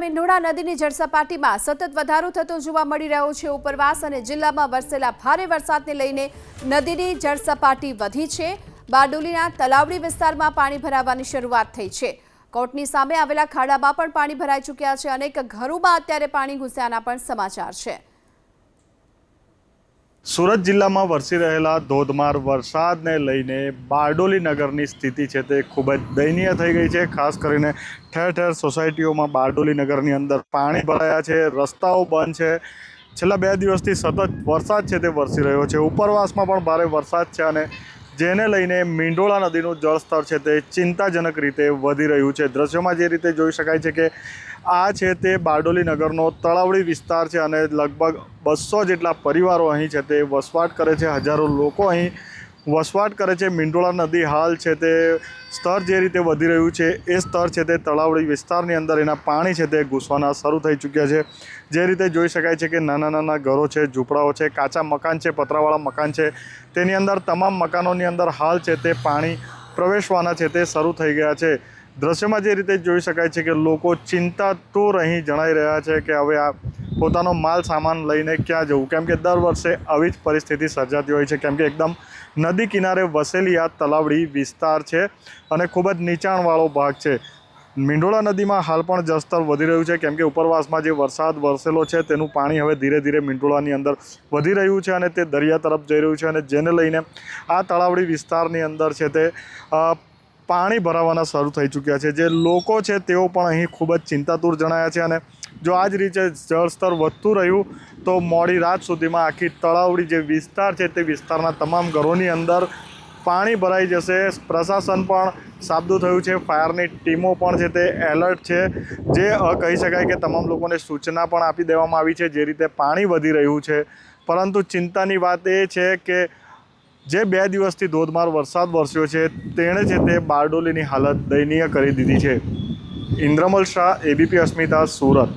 મીંઢોળા નદીની જળસપાટીમાં સતત વધારો થતો જોવા મળી રહ્યો છે. ઉપરવાસ અને જિલ્લામાં વરસેલા ભારે વરસાદને લઈને નદીની જળસપાટી વધી છે. બારડોલીના તલાવડી વિસ્તારમાં પાણી ભરાવાની શરૂઆત થઈ છે. કોર્ટની સામે આવેલા ખાડામાં પણ પાણી ભરાઈ ચૂક્યા છે. અનેક ઘરોમાં અત્યારે પાણી ઘૂસ્યાના પણ સમાચાર છે. સુરત જિલ્લામાં વરસી રહેલા ધોધમાર વરસાદને લઈને બારડોલી નગરની સ્થિતિ છે તે ખૂબ જ દયનીય થઈ ગઈ છે. ખાસ કરીને ઠેર ઠેર સોસાયટીઓમાં બારડોલી નગરની અંદર પાણી ભરાયા છે, રસ્તાઓ બંધ છે. છેલ્લા બે દિવસથી સતત વરસાદ છે તે વરસી રહ્યો છે. ઉપરવાસમાં પણ ભારે વરસાદ છે અને જેને લઈને મીંડોળા નદીનું જળસ્તર છે તે ચિંતાજનક રીતે વધી રહ્યું છે. દ્રશ્યોમાં જે રીતે જોઈ શકાય છે કે આ છે તે બારડોલી નગરનો તળાવડી વિસ્તાર છે અને લગભગ બસો જેટલા પરિવારો અહીં છે તે વસવાટ કરે છે. હજારો લોકો અહીં વસવાટ કરે છે. મિંડોળા નદી હાલ છે તે સ્તર જે રીતે વધી રહ્યું છે, એ સ્તર છે તે તળાવડી વિસ્તારની અંદર એના પાણી છે તે ઘૂસવાના શરૂ થઈ ચૂક્યા છે. જે રીતે જોઈ શકાય છે કે નાના નાના ઘરો છે, ઝૂંપડાઓ છે, કાચા મકાન છે, પતરાવાળા મકાન છે. તેની અંદર તમામ મકાનોની અંદર હાલ છે તે પાણી પ્રવેશવાના છે તે શરૂ થઈ ગયા છે. દ્રશ્યમાં જે રીતે જોઈ શકાય છે કે લોકો ચિંતાતુર અહીં જણાઈ રહ્યા છે કે હવે આ પોતાનો માલ સામાન લઈને ક્યાં જવું? કેમ કે દર વર્ષે આવી જ પરિસ્થિતિ સર્જાતી હોય છે. કેમ કે એકદમ નદી કિનારે વસેલી આ તલાવડી વિસ્તાર છે અને ખૂબ જ નીચાણવાળો ભાગ છે. મીંઢોળા નદીમાં હાલ પણ જળસ્તર વધી રહ્યું છે. કેમ કે ઉપરવાસમાં જે વરસાદ વરસેલો છે તેનું પાણી હવે ધીરે ધીરે મીંઢોળાની અંદર વધી રહ્યું છે અને તે દરિયા તરફ જઈ રહ્યું છે અને જેને લઈને આ તળાવડી વિસ્તારની અંદર છે તે પાણી ભરાવાના શરૂ થઈ ચૂક્યા છે. જે લોકો છે તેઓ પણ અહીં ખૂબ જ ચિંતાતુર જણાયા છે અને જો આ જ રીતે જળસ્તર વધતું રહ્યું, તો મોડી રાત સુધીમાં આખી તળાવડી જે વિસ્તાર છે તે વિસ્તારના તમામ ઘરોની અંદર પાણી ભરાઈ જશે. પ્રશાસન પણ સાબદું થયું છે. ફાયરની ટીમો પણ છે તે એલર્ટ છે. જે કહી શકાય કે તમામ લોકોને સૂચના પણ આપી દેવામાં આવી છે જે રીતે પાણી વધી રહ્યું છે. પરંતુ ચિંતાની વાત એ છે કે જે બે દિવસથી ધોધમાર વરસાદ વરસ્યો છે, તેણે છે તે બારડોલીની હાલત દયનીય કરી દીધી છે. ઇન્દ્રમલ શાહ, એબીપી અસ્મિતા, સુરત.